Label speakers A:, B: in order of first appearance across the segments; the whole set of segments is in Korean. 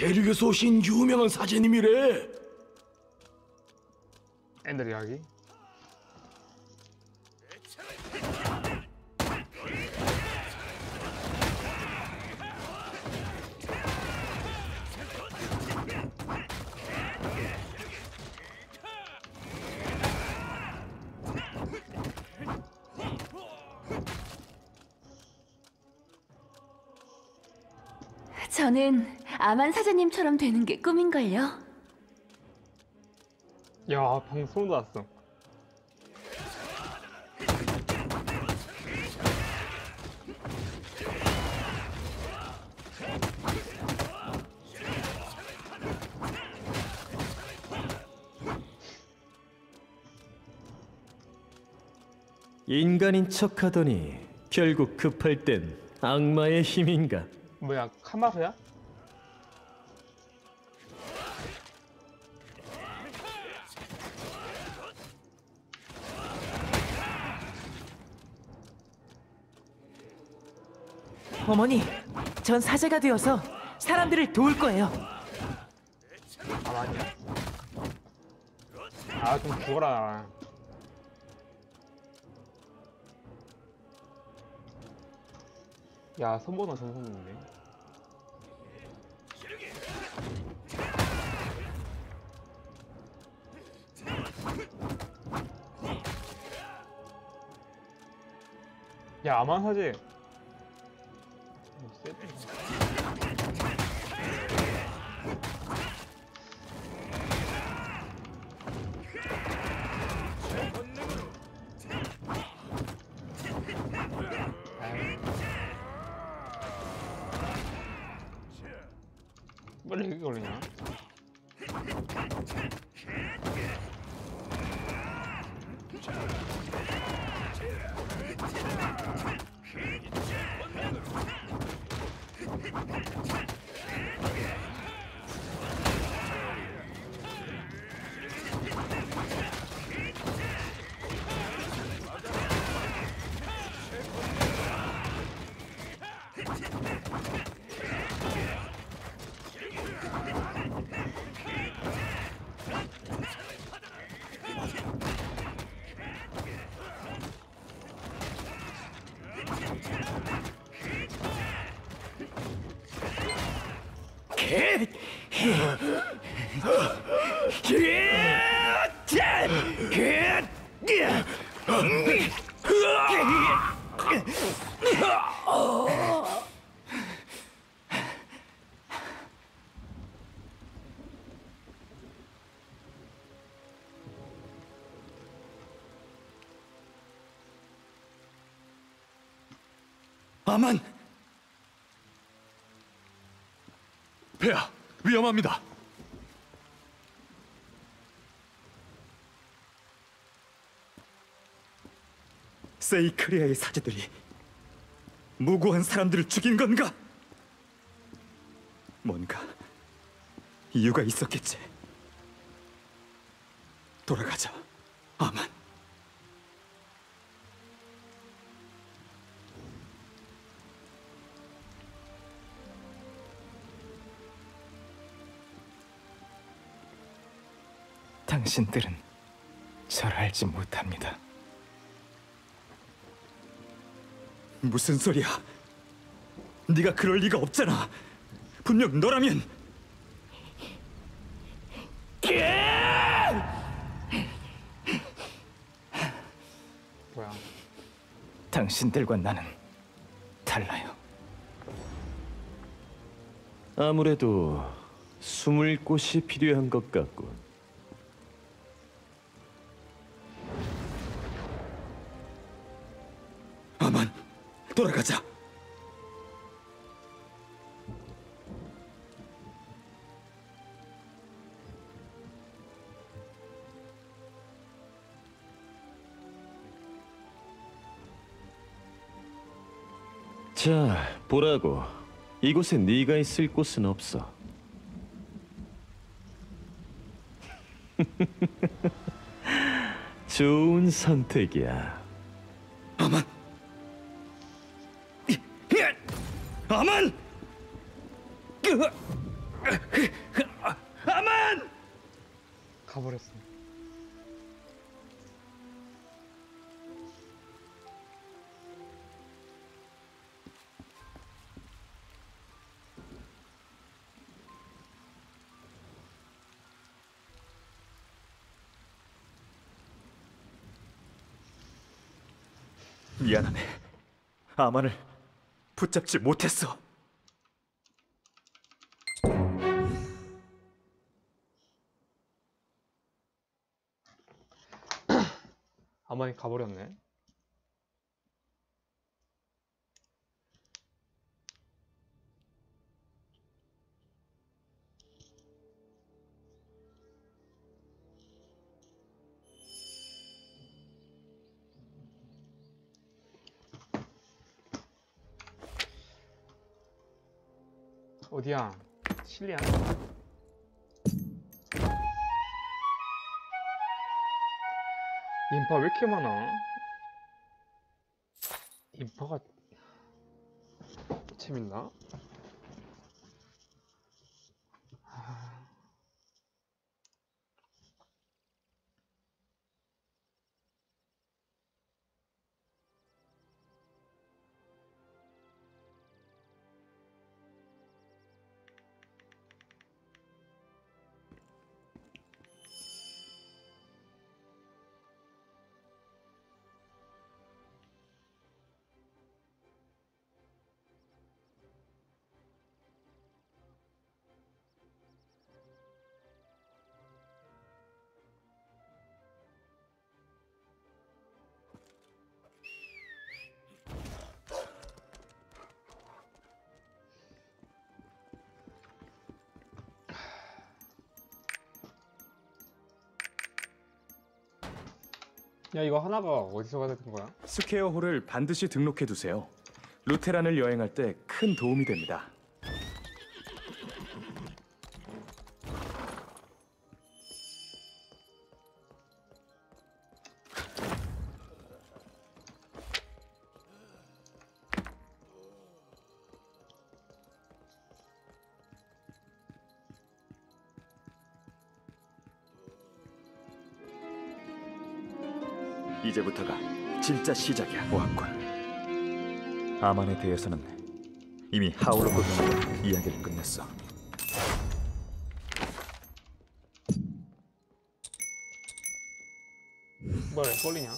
A: 대륙에서 오신 유명한 사제님이래.
B: 엔더 이야기.
C: 저는 아만 사장님처럼 되는 게 꿈인걸요.
B: 야, 소름 돋았어.
D: 인간인 척하더니 결국 급할 땐 악마의 힘인가?
B: 뭐야, 카마르야?
E: 어머니, 전 사제가 되어서 사람들을 도울 거예요.
B: 아, 아니야. 아, 좀 죽어라. 야, 손보다 전성인데. 야, 아만 사제. 빨리 이렇게 걸리냐?
A: 아만. 폐하, 위험합니다.
F: 세이크리아의 사제들이 무고한 사람들을 죽인 건가? 뭔가 이유가 있었겠지. 돌아가자, 아만.
E: 당신들은 절 알지 못합니다.
F: 무슨 소리야? 네가 그럴 리가 없잖아. 분명 너라면
B: 뭐야?
E: 당신들과 나는 달라요.
D: 아무래도 숨을 곳이 필요한 것 같군.
F: 돌아가자.
D: 자, 보라고. 이곳에 네가 있을 곳은 없어. 좋은 선택이야.
F: 아만. 으아!
B: 가버렸어.
F: 미안하네. 아만을 붙잡지 못했어.
B: 아만이 가버렸네. 어디야? 실리안? 인파 왜 이렇게 많아? 인파가 재밌나? 야 이거 하나가 어디서 되는 거야?
A: 스퀘어홀을 반드시 등록해 두세요. 루테란을 여행할 때 큰 도움이 됩니다.
F: 이제부터가 진짜 시작이야. 보았군. 아만에 대해서는 이미 하울로 고등으로 이야기를 끝냈어.
B: 뭐야 꼴리냐?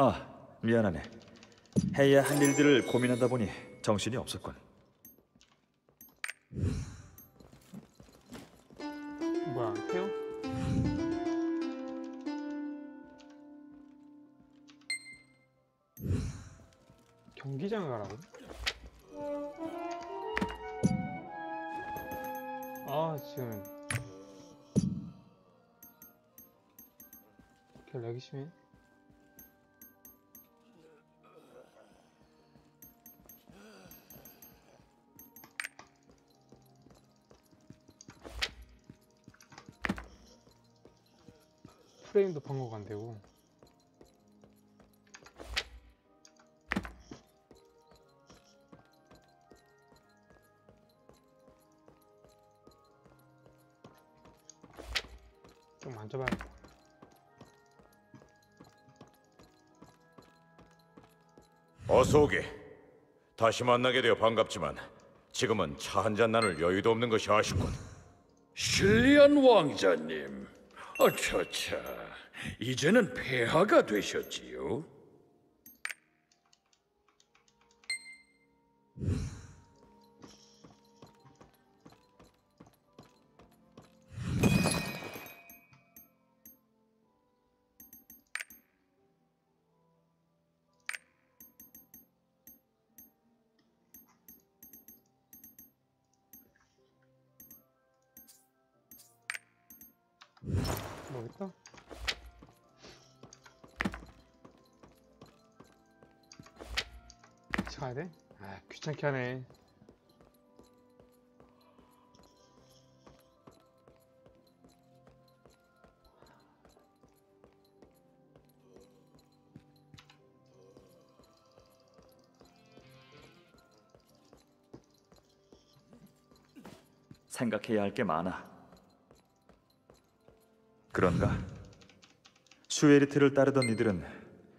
F: 아, 미안하네. 해야 할 일들을 고민하다 보니 정신이 없었군.
B: 뭐야 태요? 경기장을 가라고? 아 지금 이렇게 렉이 심해? 프레임도 방어가 안 되고 좀 만져봐야겠다
G: 어서 오게. 다시 만나게 되어 반갑지만 지금은 차 한 잔 나눌 여유도 없는 것이 아쉽군.
H: 실리안 왕자님, 어처차, 이제는 폐하가 되셨지요.
B: 뭐 모르겠다. 가야 돼? 아 귀찮게 하네.
F: 생각해야 할 게 많아. 그런가? 슈에리트를 따르던 이들은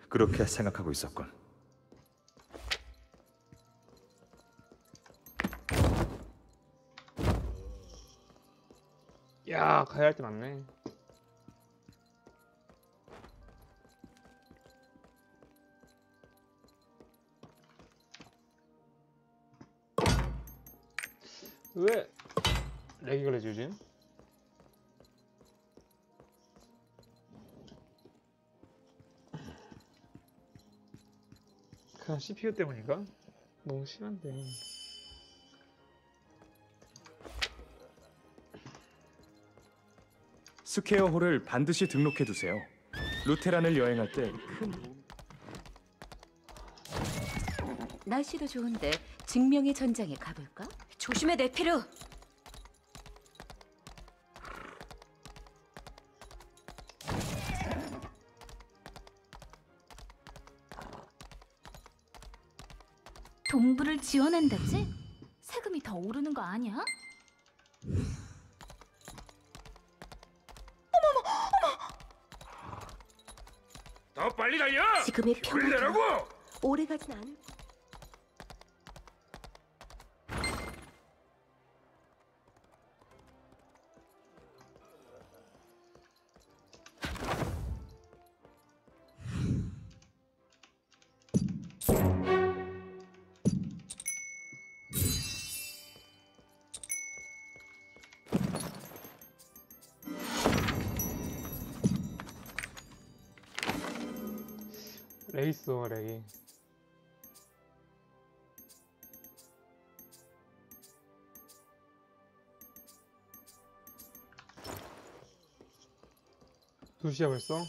F: 그렇게 생각하고 있었군.
B: 가야 할때 많네. 왜 렉이 걸리지 요즘? 그냥 CPU 때문인가? 너무 심한데.
A: 스퀘어 홀을 반드시 등록해 두세요. 루테란을 여행할 때큰
C: 날씨도 좋은데 증명의 전장에 가볼까? 조심해 네피루. 동부를 지원한다지? 세금이 더 오르는 거 아니야?
H: 더 빨리 달려!
C: 지금의
H: 힘을 내라고!
C: 오래 가진 않을
B: 렉 있어 렉이. 두 시야 벌써?